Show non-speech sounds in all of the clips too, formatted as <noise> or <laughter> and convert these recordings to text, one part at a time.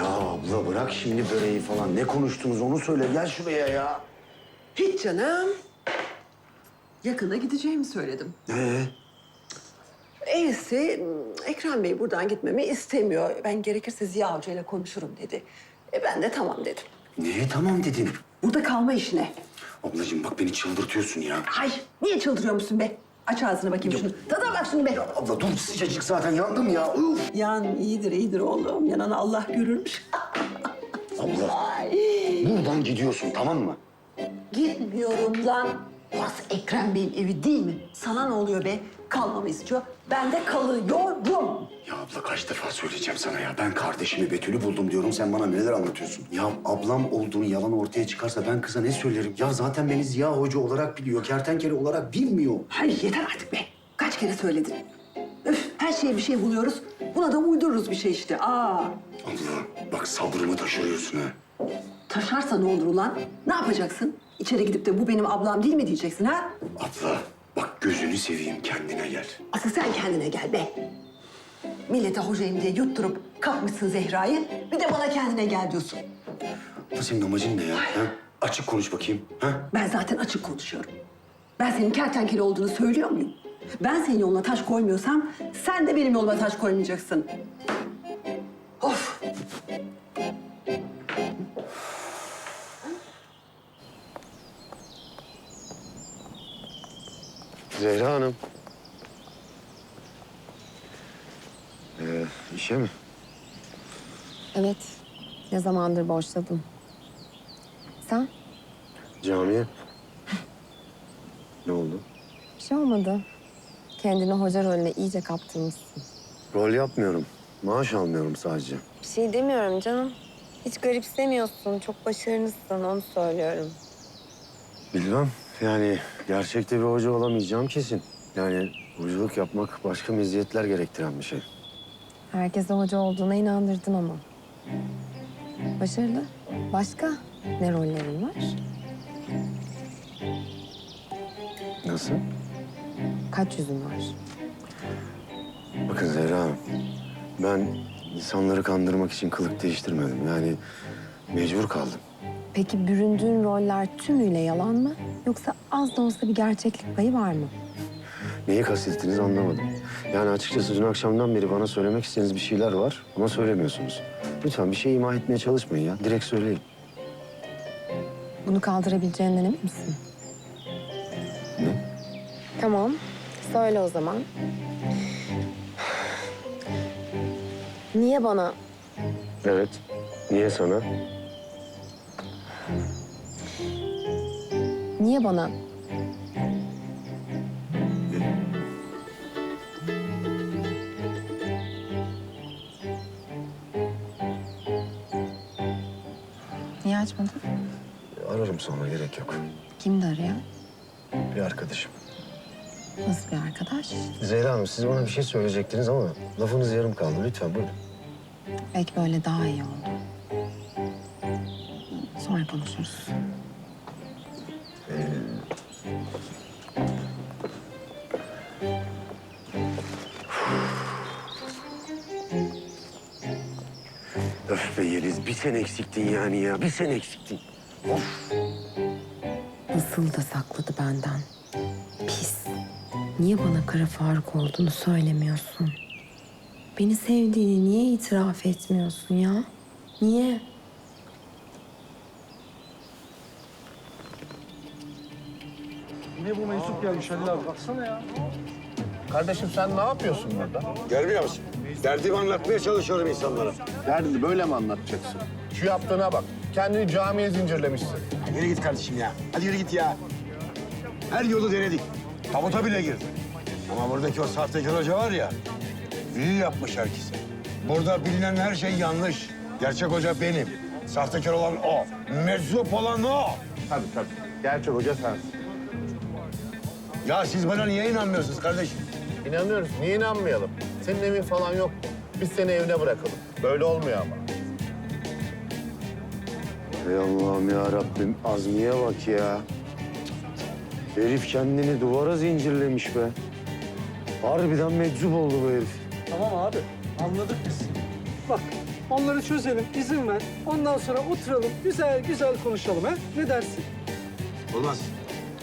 Ya abla bırak şimdi böreği falan. Ne konuştunuz onu söyle. Gel şuraya ya. Hiç canım. Yakında gideceğimi söyledim. Ee? E'si Ekrem Bey buradan gitmemi istemiyor. Ben gerekirse Ziya Hoca ile konuşurum dedi. E ben de tamam dedim. Neye tamam dedin? Burada kalma işine. Ablacığım bak beni çıldırtıyorsun ya. Hay niye çıldırıyor musun be? Aç ağzını bakayım şunu. Tadına bak şunu be. Abla dur sıcacık zaten yandım ya. Uf. Yan iyidir iyidir oğlum. Yananı Allah görürmüş. <laughs> Abla buradan gidiyorsun tamam mı? Gitmiyorum lan. Burası Ekrem Bey'in evi değil mi? Sana ne oluyor be? Kalmamı istiyor. Ben de kalıyorum. Abla kaç defa söyleyeceğim sana ya. Ben kardeşimi Betül'ü buldum diyorum. Sen bana neler anlatıyorsun? Ya ablam olduğunu yalan ortaya çıkarsa ben kıza ne söylerim? Ya zaten beni Ziya Hoca olarak biliyor. Kertenkele olarak bilmiyor. Hayır yeter artık be. Kaç kere söyledin. Öf, her şeye bir şey buluyoruz. Buna da uydururuz bir şey işte. Aa, Abla bak sabrımı taşırıyorsun ha. taşarsa ne olur ulan? Ne yapacaksın? İçeri gidip de bu benim ablam değil mi diyeceksin ha? Abla bak gözünü seveyim kendine gel. Asıl sen kendine gel be. Millete hocayım diye yutturup kapmışsın Zehra'yı. Bir de bana kendine gel diyorsun. Abla senin amacın ne ya? Ha? Açık konuş bakayım. Ha? Ben zaten açık konuşuyorum. Ben senin kertenkele olduğunu söylüyor muyum? Ben senin yoluna taş koymuyorsam sen de benim yoluma taş koymayacaksın. Of! Zehra Hanım. Ee, işe mi? Evet. Ne zamandır boşladım. Sen? Camiye. ne oldu? Bir şey olmadı. Kendini hoca rolüne iyice kaptırmışsın. Rol yapmıyorum. Maaş almıyorum sadece. Bir şey demiyorum canım. Hiç garipsemiyorsun. Çok başarılısın. Onu söylüyorum. Bilmem. Yani gerçekte bir hoca olamayacağım kesin. Yani hocalık yapmak başka meziyetler gerektiren bir şey. Herkese hoca olduğuna inandırdın ama. Başarılı. Başka ne rollerin var? Nasıl? Kaç yüzün var? Bakın Zehra Hanım, ben insanları kandırmak için kılık değiştirmedim. Yani mecbur kaldım. Peki büründüğün roller tümüyle yalan mı? Yoksa az da olsa bir gerçeklik payı var mı? Neyi kastettiniz anlamadım. Yani açıkçası dün akşamdan beri bana söylemek istediğiniz bir şeyler var ama söylemiyorsunuz. Lütfen bir şey ima etmeye çalışmayın ya. Direkt söyleyin. Bunu kaldırabileceğinden emin misin? Ne? Tamam. Söyle o zaman. Niye bana Evet. Niye sana? Niye bana Niye açmadın? Ararım sonra gerek yok. Kimdi arayan? Bir arkadaşım. Nasıl bir arkadaş? Zehra Hanım siz bana bir şey söyleyecektiniz ama lafınız yarım kaldı. Lütfen buyurun. Belki böyle daha iyi oldu. Sonra konuşuruz. Öf be Yeliz bir sen eksiktin yani ya. Bir sen eksiktin. Of. Nasıl da sakladı benden. Pis. Niye bana Kara Faruk olduğunu söylemiyorsun? Beni sevdiğini niye itiraf etmiyorsun ya? Niye? Yine bu mensup gelmiş Halil abi. Baksana ya. Kardeşim sen ne yapıyorsun burada? Görmüyor musun? Derdimi anlatmaya çalışıyorum insanlara. Derdini böyle mi anlatacaksın? Şu yaptığına bak. Kendini camiye zincirlemişsin. Ya yürü git kardeşim ya. Hadi yürü git ya. Her yolu denedik. Tabuta bile girdik. Ama buradaki o sahtekar hoca var ya, büyü yapmış herkese. Burada bilinen her şey yanlış. Gerçek hoca benim. Sahtekar olan o. Meczup olan o. Tabii tabii. Gerçek hoca sensin. Ya siz bana niye inanmıyorsunuz kardeşim? İnanıyoruz. Niye inanmayalım? Senin evin falan yok. Biz seni evine bırakalım. Böyle olmuyor ama. Ey Allah'ım ya Rabbim Azmi'ye bak ya. Herif kendini duvara zincirlemiş be. Harbiden meczup oldu bu herif. Tamam abi. Anladık biz. Bak Onları çözelim, izin ver. Ondan sonra oturalım, güzel güzel konuşalım ha? Ne dersin? Olmaz.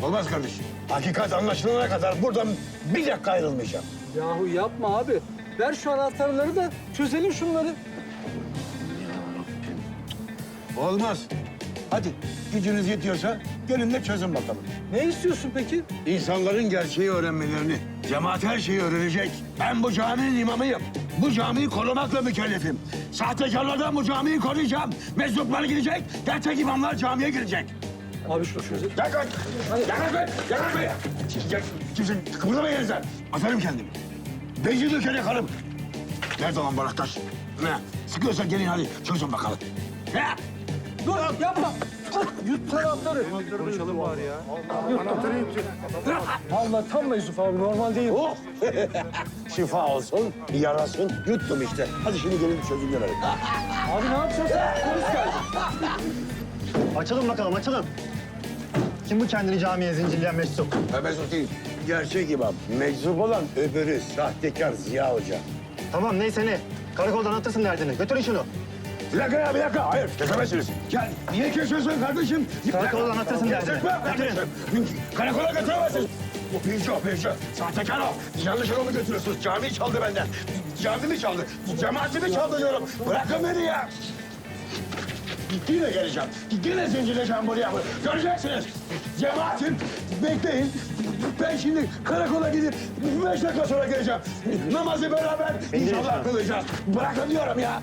Olmaz kardeşim. Hakikat anlaşılana kadar buradan bir dakika ayrılmayacağım. Yahu yapma abi. Ver şu anahtarları da çözelim şunları. Olmaz. Hadi gücünüz yetiyorsa gelin de çözün bakalım. Ne istiyorsun peki? İnsanların gerçeği öğrenmelerini. Cemaat her şeyi öğrenecek. Ben bu caminin imamıyım. Bu camiyi korumakla mükellefim. Sahtekarlardan bu camiyi koruyacağım. Meczuplar gidecek, gerçek imamlar camiye girecek. Abi şunu çözelim. Gel. Gel be. Gel kaç be. Gel. Kimse kıpırdama yerinizden. Atarım kendimi. Beyci dökene karım. Nerede lan Baraktaş? Ne? Sıkıyorsa gelin hadi çözün bakalım. Ne? Dur yapma. Yut tarafları. Konuşalım bari ya. Anahtarı yut. Vallahi tam meczup abi normal değil. Oh! <laughs> Şifa olsun, yarasın. Yuttum işte. Hadi şimdi gelin çözün gelelim. Abi ne yapacağız? Polis geldi. Açalım bakalım açalım. Kim bu kendini camiye zincirleyen meczup? Ben meczup değil. Gerçek imam. Meczup olan öbürü. Sahtekar Ziya Hoca. Tamam neyse ne. Karakoldan anlatırsın derdini. Götürün şunu. Bir dakika ya, bir dakika. Hayır, kesemezsiniz. Gel, niye kesiyorsun kardeşim? Karakola anlatırsın derdini. Kesme kardeşim. Karakola götüremezsiniz. O büyücü o, büyücü. Sahtekar o. Yanlış yolu götürüyorsunuz. Camiyi çaldı benden. Camimi çaldı. Cemaatimi çaldı diyorum. Bırakın beni ya. Yine geleceğim. Yine zincirleyeceğim buraya. Göreceksiniz. Cemaatim bekleyin. Ben şimdi karakola gidip beş dakika sonra geleceğim. Namazı beraber inşallah kılacağız. Bırakın diyorum ya.